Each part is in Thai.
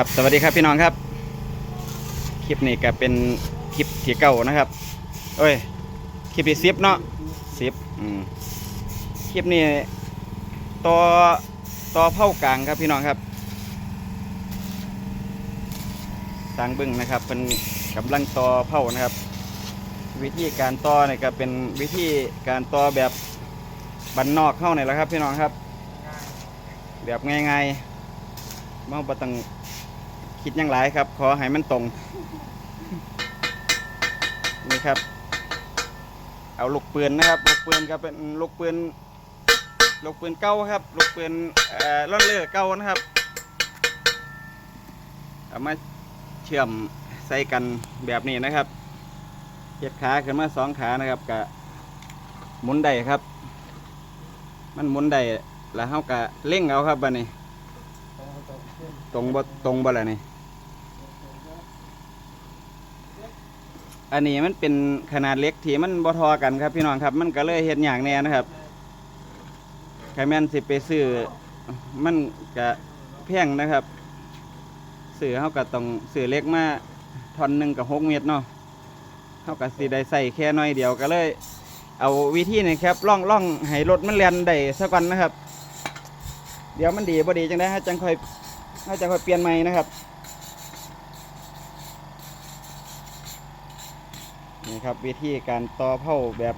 ครับสวัสดีครับพี่น้องครับ คลิปนี้ก็เป็นคลิปที่เก่านะครับเอ้ยคลิปที่สิบเนาะสิบคลิปนี้ต่อต่อเผากลางครับพี่น้องครับสางบึ้งนะครับเป็นกำลังต่อเผานะครับ วิธีการต่อเนี่ยก็เป็นวิธีการต่อแบบบันนอกเข้าเนี่ยแหละครับ พี่น้องครับ แบบง่ายๆไม่ต้อง คิดยังหลายครับ ขอให้มันตรง นี่ครับ เอาลูกปืนนะครับ ลูกปืนก็เป็นลูกปืนลูกปืนเก่าครับ ลูกปืนเอ่อล่อนเลือเก่านะครับเอามาเชื่อมใส่กันแบบนี้นะครับเจ็ดขาขึ้นมาสองขานะครับกะหมุนได้ครับ มันหมุนได้แล้วเฮากะเล่งเอาครับบัดนี้ ตรงบ่ตรงบ่ละนี่ อันนี้มันเป็นขนาดเล็กที่มันบ่ทอกันครับพี่น้องครับ มันก็เลยเฮ็ดอย่างแน่นะครับใครแม่นสิไปซื้อมันก็แพงนะครับซื้อเฮาก็ต้องซื้อเล็กมาทอนหนึ่งกับหกเมตรเนาะเฮาก็สิได้ใส่แค่น้อยเดียวก็เลย เอาวิธีนี้ครับล่องล่องให้รถมันเลียนได้สักวันนะครับ เดี๋ยวมันดีบ่ดีจังได้ฮะจังค่อย ฮะจังค่อยเปลี่ยนใหม่นะครับนี่ครับวิธีการต่อเผาแบบ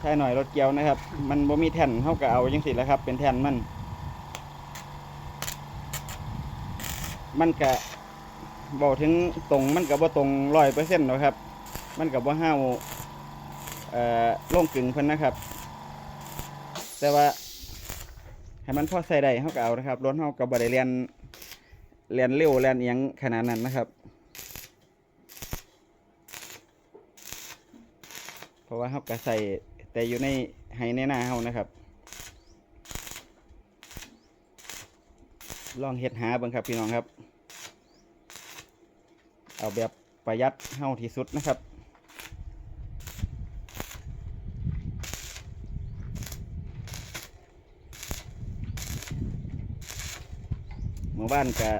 ใช้หน่อยรถเกียวนะครับ มันบ่มีแท่นเท่ากับเอาจังสิแล้วครับ เป็นแท่นมัน มันกะบอกถึงตรงมันกับว่าตรงร้อยเปอร์เซ็นต์หรอครับ มันกับว่าห้าวเอ่อโล่งกึ่งเพิ่นนะครับ แต่ว่า ให้มันพอใส่ได้เฮาก็เอานะครับรถเฮาก็บ่ได้เรียนเรียนเร็วเรียนเอียงขนาดนั้นนะครับ เพราะว่าเขาก็ใส่แต่อยู่ในไฮในหน้าเขานะครับ ลองเฮ็ดหาเบิ่งครับพี่น้องครับ เอาแบบประหยัดเฮาที่สุดนะครับ มู่บ้านก็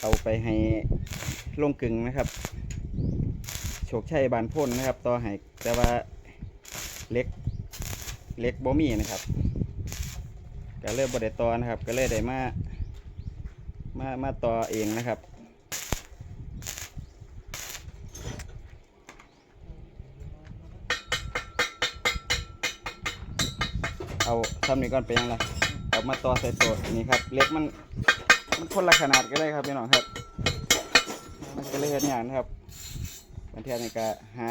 เอาไปให้ลงกึ่งนะครับ โชคชัยบานพ่นนะครับ ต่อให้แต่ว่าเล็กเล็กบ่มีนะครับก็เริ่มบไดต่อนะครับ ก็เลยได้มามามาต่อเองนะครับเอาทำนี้ก่อนไปยังไง มาต่อใส่ตัวนี่ครับเล็กมันมันคนละขนาดก็ได้ครับพี่น้องครับ มันก็เลยเห็นอย่างนะครับบางทีนี่ก็หา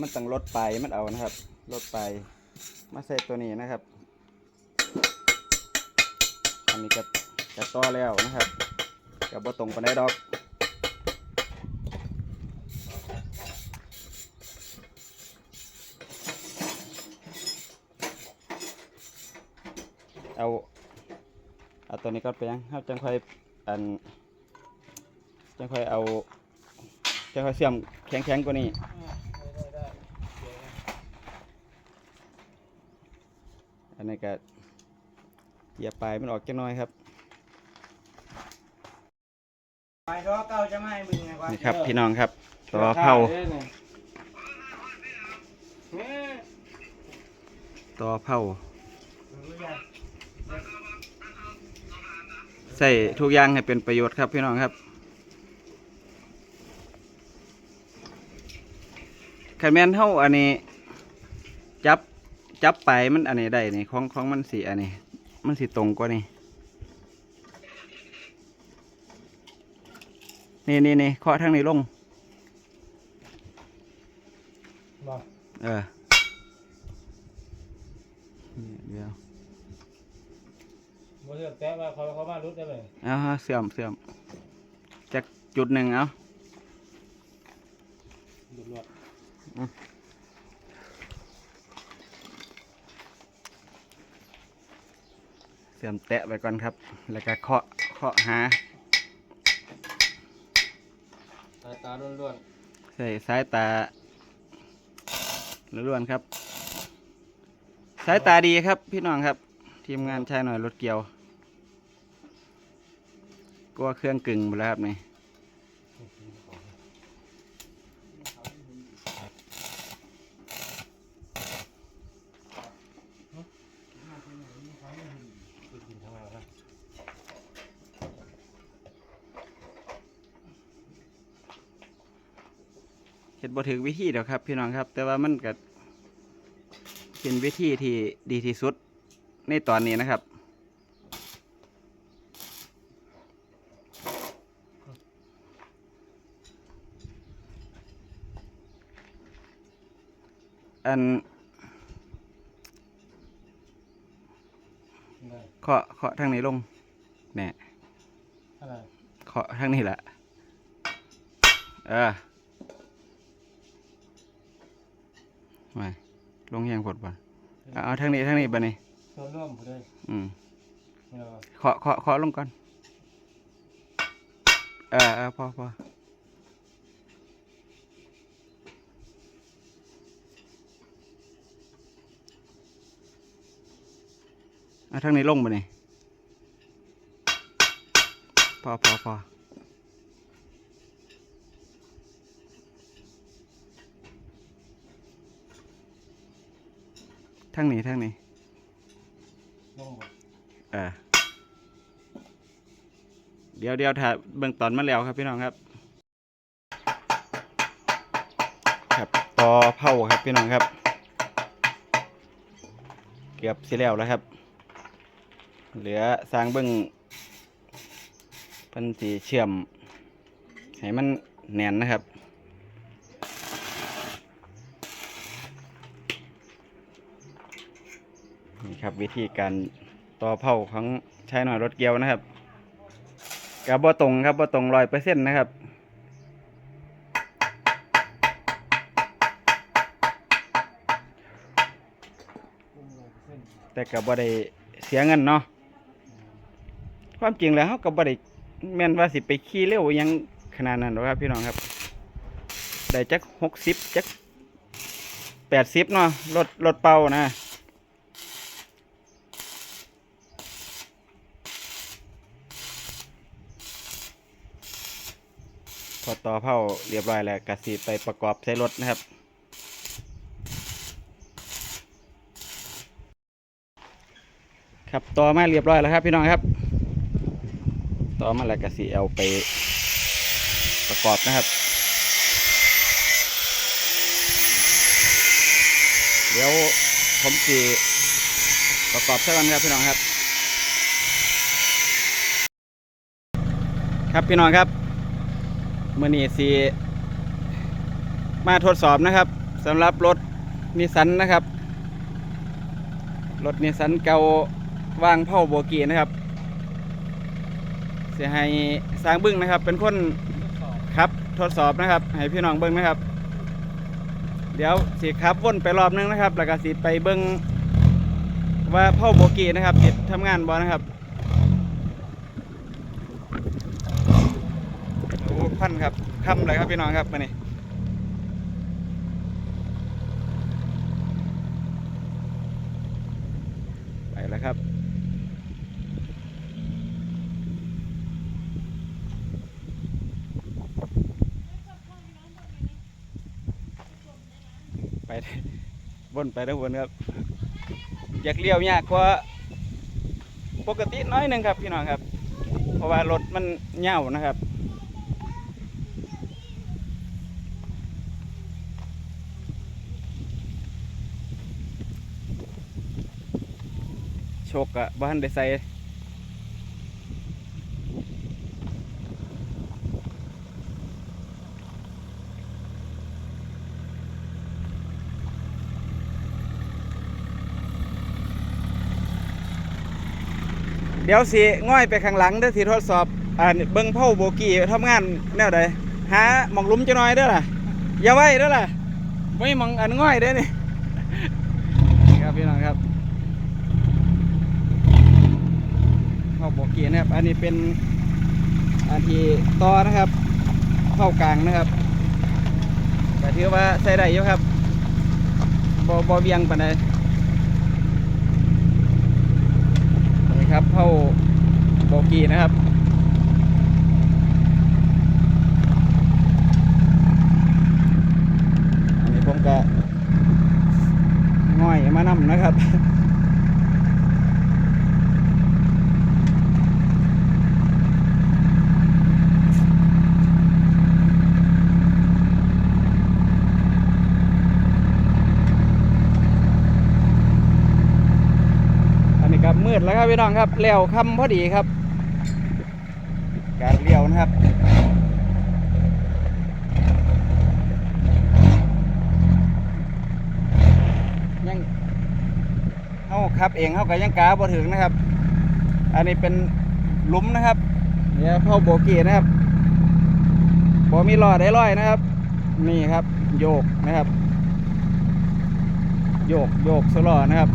มันต้องลดไปมันเอานะครับลดไปมาใส่ตัวนี้นะครับ อันนี้ก็จะต่อแล้วนะครับกับบ่ตรงปานใดดอก เอาเอา ตัวนี้ก็ไปยังครับจังค่อยอันจะค่อยเอาจะค่อยเสื่อมแข็งแข็งๆกว่านี้อันนี้ก็เหยียบปลายมันออกจังน้อยครับไปรอเก้าจะไม่ให้มึงไงวะนี่ครับพี่น้องครับต่อเผาต่อเผา ใส่ทุกอย่างให้เป็นประโยชน์ครับพี่น้องครับขันแมนเท่าอันนี้ จับจับไปมันอันนี้ได้นี่ของของมันสีอันนี้ มันสีตรงกว่านี่นี่นี่นี่เคาะทางนี้ลงบอกเออนี่เดี๋ยว บ่เลือกแต่ว่าเขาเขามารุดได้ไหมเอาฮะเสื่อมเสื่อมจากจุดหนึ่งเอาดุดรวดเสื่อมแตะไปก่อนครับ แล้วก็เคาะเคาะหาสายตาล้วนใส่สายตาล้วนๆครับ สายตาดีครับพี่น้องครับ ทีมงานชายหน่อยรถเกี่ยว ก็เครื่องกึ่งหมดแล้วครับนี่เห็ดบ่ถึงวิธีเดียวครับ พี่น้องครับ แต่ว่ามันก็เป็นวิธีที่ดีที่สุดในตอนนี้นะครับ อันได้เคาะเคาะทางนี้ลงแหน่อะไรเคาะทางนี้แหละเออมาลงยังกดบ่เอาเอาทางนี้ทางนี้บ่นี่ส่วนร่วมผมเลยอืมไม่เอาเคาะเคาะเคาะลงก่อนเออเออพอพอ เอาทางนี้ลงบ่นี่พอพอพอทางนี้ทางนี้ร่วมหมดเออเดี๋ยวเดี๋ยวถ้าเบิ่งตอนมาแล้วครับพี่น้องครับ ครับต่อเผาครับพี่น้องครับ เกือบสิแล้วแล้วครับ เหลือสร้างเบิ่งเพิ่นสีเชื่อม ให้มันแน่นนะครับนี่ครับวิธีการต่อเผาของใชายหน่อยรถเกียวนะครับกับบ่ตรงครับบ่ตรงร้อยเปอร์เซ็นต์นะครับร่วมร้อยเปอร์เซ็นต์แต่กับบ่ได้เสียเงินเนาะ ความจริงแล้วเขาก็บ่ได้แม่นว่าสิไปขี่เร็วยังขนาดนั้นหรอครับพี่น้องครับ ได้จักหกสิบจักแปดสิบเนาะรถรถเป่านะพอต่อเผาเรียบร้อยแล้วกสีไปประกอบใช้รถนะครับ ครับต่อมาเรียบร้อยแล้วครับพี่น้องครับ ต่อมาแล้วกสีเอาไปประกอบนะครับเดี๋ยวผมสีประกอบซะก่อนครับพี่น้องครับ ครับพี่น้องครับมื่อนี้สีมาทดสอบนะครับสำหรับรถนิสันนะครับ รถนิสันเก่าวางเผาโบกีนะครับ เสียให้สร้างบึ้งนะครับ เป็นคนครับทดสอบนะครับ ให้พี่น้องเบิ้งนะครับ เดี๋ยวสิครับวนไปรอบนึงนะครับ แล้วก็สิไปเบิ้งว่าเผาโบกีนะครับติดทำงานบ่นะครับโอ้พันครับค่ำเลยครับพี่น้องครับมานี่ไปแล้วครับ ไป วนไปทั้งวนครับ อยากเลี้ยวยากกว่าปกติน้อยหนึ่งครับพี่น้องครับ เพราะว่ารถมันเหี่ยวนะครับโชกอะบ้านได้ใส่ เดี๋ยวสิง่อยไปข้างหลังเด้อสิทดสอบอ่าเบิ่งเผาโบกี้ทำงานแนวใดหาหมองลุมจะน้อยเด้อล่ะอย่าไว้เด้อล่ะไม่มองอันง่อยเด้อนี่ครับพี่น้องครับเข้าโบกี้นะครับ อันนี้เป็นอันที่ต่อนะครับเข้ากลางนะครับก็ถือว่าใส่ได้อยู่ครับบอบเวียงปานใด ครับเข้าโบกีนะครับอันนี้ผมก็ง่อยมานำนะครับ มืดแล้วครับพี่น้องครับเลี้ยวค่ำพอดีครับ การเลี้ยวนะครับยังเขาขับเองเขาก็ยังกาบ่ถึงนะครับ อันนี้เป็นหลุมนะครับเนี่ยเข้าโบกี้นะครับบ่มีล้อได้ร้อยนะครับ นี่ครับ โยกนะครับ โยกโยกสลอนะครับ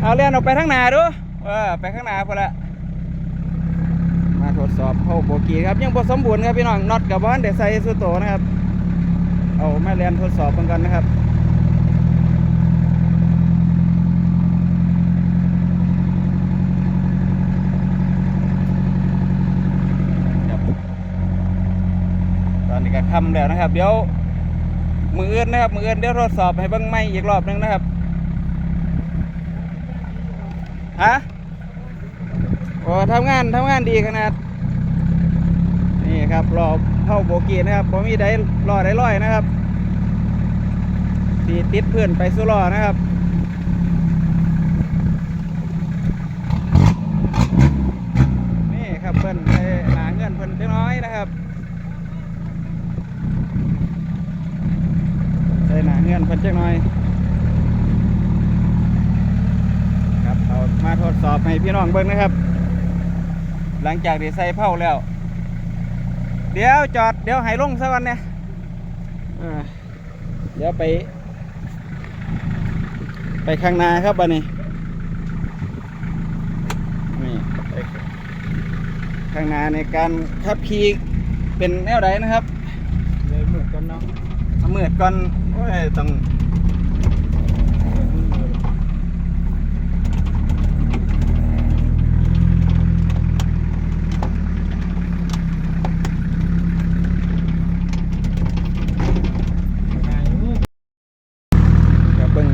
เอาเลียนออกไปข้างหน้าดูเออไปข้างหน้าพอละมาทดสอบเข้าโบกี้ครับยังบสมบูรณ์ครับพี่น้องน็อตกับบ้านเดี๋ยวใส่สุดโตนะครับเอาแมาเรียนทดสอบกันกันนะครับตอนนี้ก็ค่ำแล้วนะครับ เดี๋ยวมืออื่นนะครับมืออื่นเดี๋ยวทดสอบให้เบิ้งไม่อีกรอบหนึงนะครับ ฮะโอ้ทำงานทำงานดีขนาด นี่ครับรอเข้าโบกีนะครับผมมีได้รอได้ร้อยนะครับตีติดเพื่อนไปสู้รอนะครับนี่ครับเพิ่นไปหนาเงินเพิ่นเล็กน้อยนะครับใส่หนาเงินเพิ่นเล็กน้อย ครับเอามาทด สอบให้พี่น้องเบิ่งนะครับ หลังจากที่ใส่เผาแล้ว เดี๋ยวจอดเดี๋ยวให้ลงสักวันเนี่ยอ่าเดี๋ยวไป ไปข้างหน้าครับบันนี้นี่ไปข้างหน้าในการขับขี่เป็นแนวใดนะครับเลยหมึกกันเนาะเอามืดก่อนโอ้ยต้องง่ายอยู่ เดี๋ยวเบิ่ง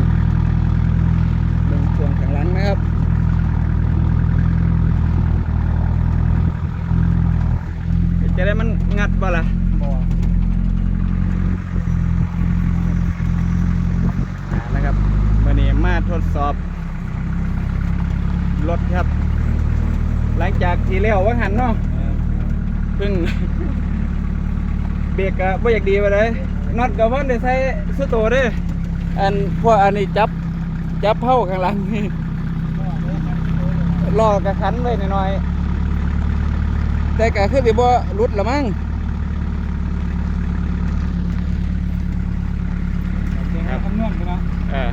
เบิ่งช่วงข้างหลังนะครับ จะได้ มันงัดบ่ล่ะบ่นะครับมื่อนี้มาทดสอบ รถครับ หลังจากที่เลี้ยวว่าหันเนาะเพิ่งเบรกก็บ่อยากดีไปเลยน็อตกับวันได้ใส่สุดโตเด้ออันพวกอันนี้จับจับเผาข้างหลังนี่ลอกระคันไว้หน่อยๆ แต่ก็คือสิบ่หลุดละมั้งโอเคครับคำนวณกันเนาะเออ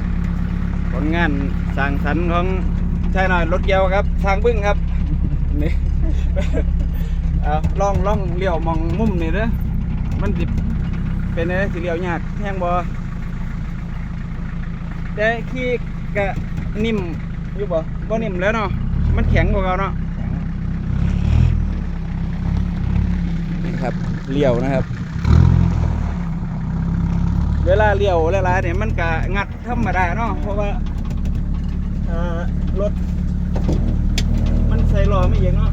ผลงานสร้างสรรค์ของชายหน่อยรถเกียวครับ ทางบึ้งครับนี่เอาล่องล่องเลี้ยวมองมุมนี่เด้อมันสิเป็นอะไรสิเลี้ยวยากแห้งบ่แต่ขี้กะนิ่มอยู่บ่บ่นิ่มแล้วเนาะมันแข็งกว่าเก่าเนาะ นี่ครับเลี้ยวนะครับ เวลาเลี้ยวหลายๆเนี่ยมันก็งัดธรรมดาเนาะเพราะว่ารถมันใส่ล้อไม่เยอะเนาะ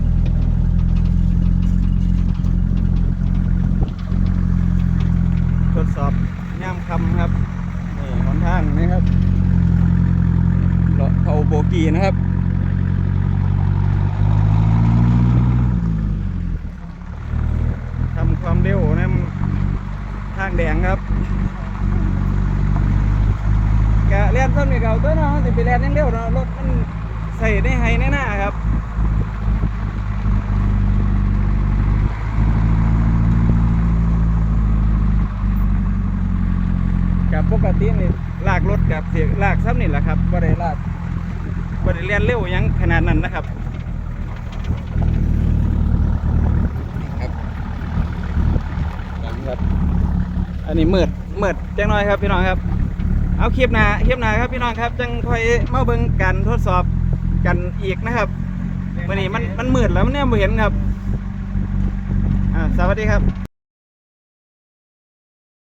ทดสอบย่ามคำครับนี่หนทางนี่ครับเลาะเขาโบกีนะครับ ทำความเร็วนะทางแดงครับ กะเลียนต้นนี่เก่าตัวเนาะสิไปเลียนยังเร็วเนาะรถมันใส่ในไฮในหน้าครับ กับปกตินี่ลากรถกับเสียลากซ้ำนี่แหละครับบ่ได้ลากบ่ได้เลียนเร็วหยังขนาดนั้นนะครับครับครับอันนี้มืดมืดจังน้อยครับพี่น้องครับ เอาคลิปหน้าคลิปหน้าครับพี่น้องครับ จังค่อยมาเบิ่งกันทดสอบกันอีกนะครับวันนี้มันมันมืดแล้วมันเนี่ยบ่เห็นครับอ่าสวัสดีครับ